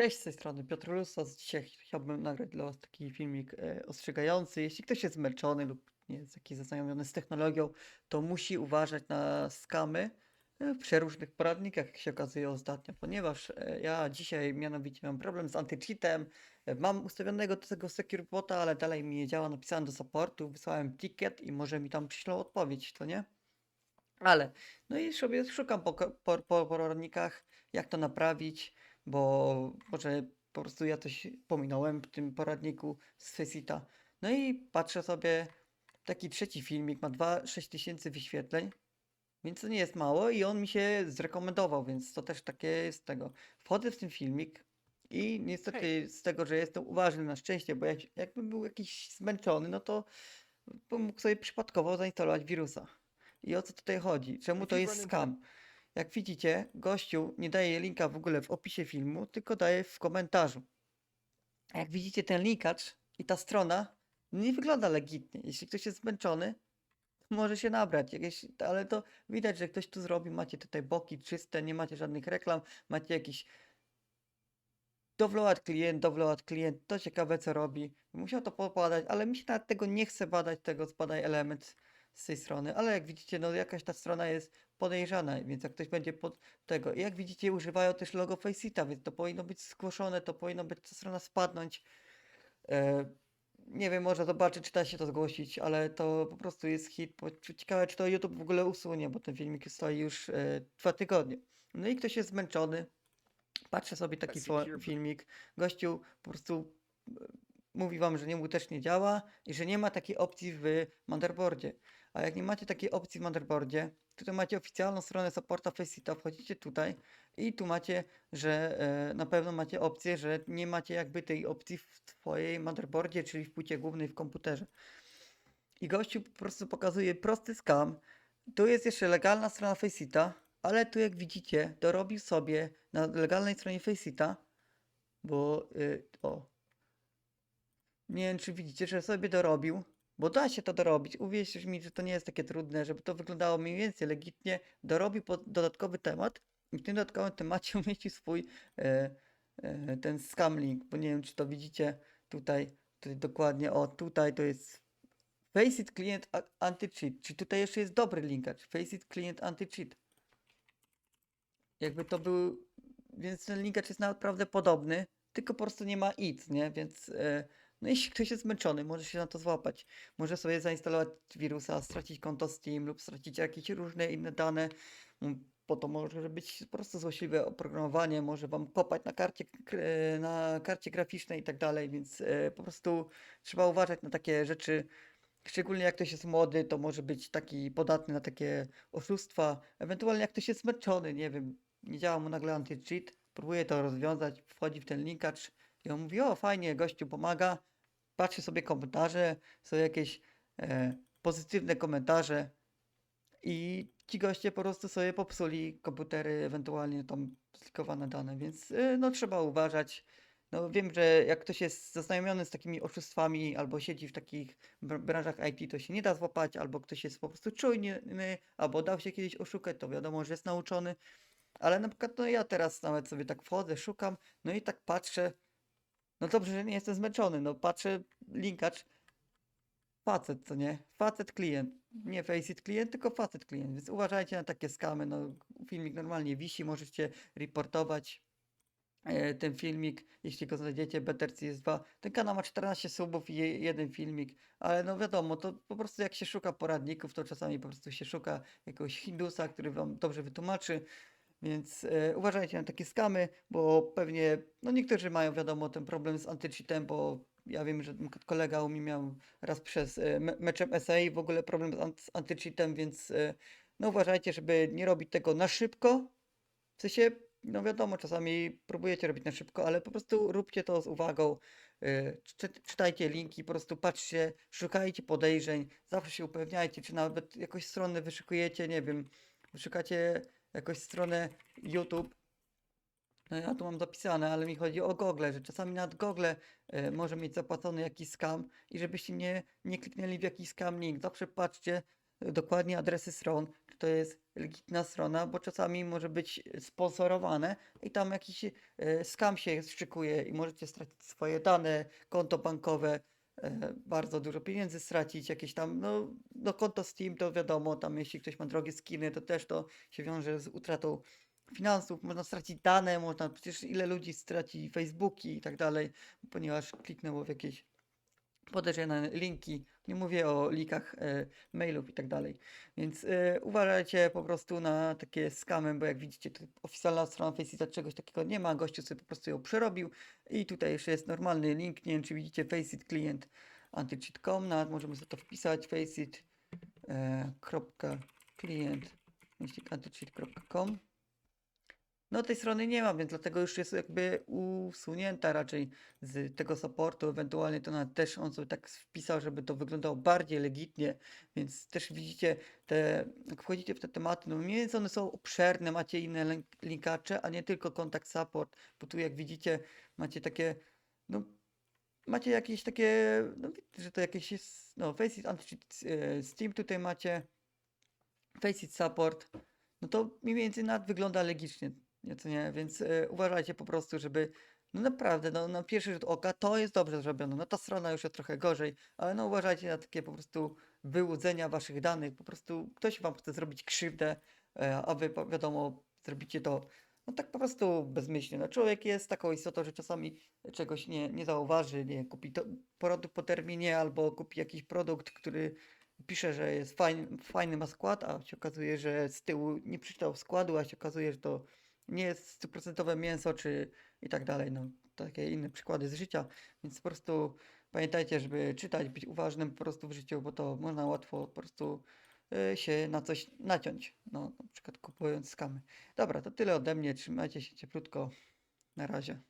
Cześć, z tej strony Piotr Lustos. Dzisiaj chciałbym nagrać dla Was taki filmik e, ostrzegający. Jeśli ktoś jest zmęczony lub nie jest jakiś zaznajomiony z technologią, to musi uważać na skamy e, w przeróżnych poradnikach, jak się okazuje ostatnio, ponieważ e, ja dzisiaj mianowicie mam problem z anti-cheatem. E, Mam ustawionego do tego Secure Bota, ale dalej mi nie działa. Napisałem do supportu, wysłałem ticket i może mi tam przyślą odpowiedź, to nie? Ale, no i sobie szukam po, po, po poradnikach, jak to naprawić, bo może po prostu ja coś pominąłem w tym poradniku z Faceta. No i patrzę sobie, taki trzeci filmik ma 2-6 tysięcy wyświetleń, więc to nie jest mało i on mi się zrekomendował, więc to też takie jest tego. Wchodzę w ten filmik i niestety z tego, że jestem uważny na szczęście, bo jak, jakbym był jakiś zmęczony, no to bym mógł sobie przypadkowo zainstalować wirusa. I o co tutaj chodzi? Czemu to jest scam? Jak widzicie, gościu nie daje linka w ogóle w opisie filmu, tylko daje w komentarzu. Jak widzicie, ten linkacz i ta strona nie wygląda legitnie. Jeśli ktoś jest zmęczony, może się nabrać. Jakieś, ale to widać, że ktoś tu zrobił. Macie tutaj boki czyste, nie macie żadnych reklam, macie jakiś download klient, download klient, to ciekawe co robi. Musiał to pobadać, ale mi się nawet tego nie chce badać, tego zbadaj element z tej strony, ale jak widzicie, no jakaś ta strona jest podejrzana, więc jak ktoś będzie pod tego, i jak widzicie, używają też logo Faceta, więc to powinno być zgłoszone, to powinno być ta strona spadnąć. E, nie wiem, można zobaczyć, czy da się to zgłosić, ale to po prostu jest hit. Ciekawe, czy to YouTube w ogóle usunie, bo ten filmik stoi już e, dwa tygodnie. No i ktoś jest zmęczony, Patrzę sobie taki filmik, gościu po prostu e, mówi wam, że nie mu też nie działa i że nie ma takiej opcji w motherboardzie. A jak nie macie takiej opcji w motherboardzie, tutaj macie oficjalną stronę supporta Faceta, wchodzicie tutaj i tu macie, że e, na pewno macie opcję, że nie macie jakby tej opcji w twojej motherboardzie, czyli w płycie głównej w komputerze. I gościu po prostu pokazuje prosty scam. Tu jest jeszcze legalna strona Faceta, ale tu jak widzicie, dorobił sobie na legalnej stronie Faceta, bo y, o. Nie wiem, czy widzicie, że sobie dorobił, bo da się to dorobić. Uwierzcie mi, że to nie jest takie trudne, żeby to wyglądało mniej więcej legitnie. Dorobił dodatkowy temat i w tym dodatkowym temacie umieścił swój e, e, ten scam link, bo nie wiem, czy to widzicie tutaj, tutaj dokładnie, o tutaj to jest Faceit Client Anti-Cheat. Czy tutaj jeszcze jest dobry linkacz? Faceit Client Anti-Cheat. Jakby to był. Więc ten linkacz jest naprawdę podobny, tylko po prostu nie ma it, nie? Więc. E, no jeśli ktoś jest zmęczony, może się na to złapać. Może sobie zainstalować wirusa, stracić konto Steam lub stracić jakieś różne inne dane. Mm, Bo to może być po prostu złośliwe oprogramowanie, może wam kopać na karcie, e, na karcie graficznej i tak dalej, więc e, po prostu trzeba uważać na takie rzeczy. Szczególnie jak ktoś jest młody, to może być taki podatny na takie oszustwa. Ewentualnie jak ktoś jest zmęczony, nie wiem, nie działa mu nagle anti-cheat, próbuje to rozwiązać, wchodzi w ten linkacz i on mówi, o fajnie, gościu pomaga, patrzy sobie komentarze, są jakieś e, pozytywne komentarze i ci goście po prostu sobie popsuli komputery, ewentualnie tam zlikowane dane, więc e, no trzeba uważać. No wiem, że jak ktoś jest zaznajomiony z takimi oszustwami albo siedzi w takich br- branżach IT, to się nie da złapać, albo ktoś jest po prostu czujny, albo dał się kiedyś oszukać, to wiadomo, że jest nauczony. Ale na przykład no ja teraz nawet sobie tak wchodzę, szukam, no i tak patrzę. No dobrze, że nie jestem zmęczony, no patrzę, linkacz, facet, co nie? Facet klient. Nie faceit klient, tylko facet klient, więc uważajcie na takie skamy, no filmik normalnie wisi, możecie reportować e, ten filmik, jeśli go znajdziecie, BetterCS2. Ten kanał ma 14 subów i je- jeden filmik, ale no wiadomo, to po prostu jak się szuka poradników, to czasami po prostu się szuka jakiegoś Hindusa, który wam dobrze wytłumaczy, więc e, uważajcie na takie skamy, bo pewnie, no niektórzy mają wiadomo ten problem z antycheatem, bo ja wiem, że kolega u mnie miał raz przez e, me- meczem SA w ogóle problem z, ant- z antycheatem, więc e, no uważajcie, żeby nie robić tego na szybko, w sensie, no wiadomo, czasami próbujecie robić na szybko, ale po prostu róbcie to z uwagą. y, Czy, czytajcie linki, po prostu patrzcie, szukajcie podejrzeń, zawsze się upewniajcie, czy nawet jakąś stronę wyszukujecie, nie wiem, wyszukacie jakąś stronę YouTube. No ja tu mam zapisane, ale mi chodzi o Google, że czasami nad Google y, może mieć zapłacony jakiś scam i żebyście nie, nie kliknęli w jakiś scam link. Zawsze patrzcie, y, dokładnie adresy stron, czy to jest legitna strona, bo czasami może być sponsorowane i tam jakiś y, skam się szykuje i możecie stracić swoje dane, konto bankowe, e, bardzo dużo pieniędzy stracić, jakieś tam, no, no konto Steam to wiadomo, tam jeśli ktoś ma drogie skiny, to też to się wiąże z utratą finansów, można stracić dane, można, przecież ile ludzi straci Facebooki i tak dalej, ponieważ kliknęło w jakieś podejrzane linki, nie mówię o likach e, mailów i tak dalej, więc e, uważajcie po prostu na takie skamy, bo jak widzicie, tu oficjalna strona Faceit czegoś takiego nie ma, gościu sobie po prostu ją przerobił i tutaj jeszcze jest normalny link, nie wiem czy widzicie, Faceit klient antycheat.com, nawet możemy sobie to wpisać, faceit e, no tej strony nie ma, więc dlatego już jest jakby usunięta raczej z tego supportu, ewentualnie to nawet też on sobie tak wpisał, żeby to wyglądało bardziej legitnie, więc też widzicie te, jak wchodzicie w te tematy, no mniej więcej one są obszerne, macie inne link- linkacze, a nie tylko kontakt support, bo tu jak widzicie macie takie, no macie jakieś takie, no że to jakieś jest, no Faceit Anti-Cheat e, Steam tutaj macie, Faceit Support, no to mniej więcej nawet wygląda legicznie, nieco nie, więc e, uważajcie po prostu, żeby, no naprawdę, no na pierwszy rzut oka to jest dobrze zrobione, no ta strona już jest trochę gorzej, ale no uważajcie na takie po prostu wyłudzenia waszych danych, po prostu ktoś wam chce zrobić krzywdę, e, a wy wiadomo, zrobicie to no tak po prostu bezmyślnie. No człowiek jest taką istotą, że czasami czegoś nie, nie zauważy, nie kupi to produkt po terminie albo kupi jakiś produkt, który pisze, że jest fajny, fajny ma skład, a się okazuje, że z tyłu nie przeczytał składu, a się okazuje, że to nie jest stuprocentowe mięso, czy i tak dalej. No, takie inne przykłady z życia. Więc po prostu pamiętajcie, żeby czytać, być uważnym po prostu w życiu, bo to można łatwo po prostu y, się na coś naciąć. No, na przykład kupując skamy. Dobra, to tyle ode mnie. Trzymajcie się cieplutko. Na razie.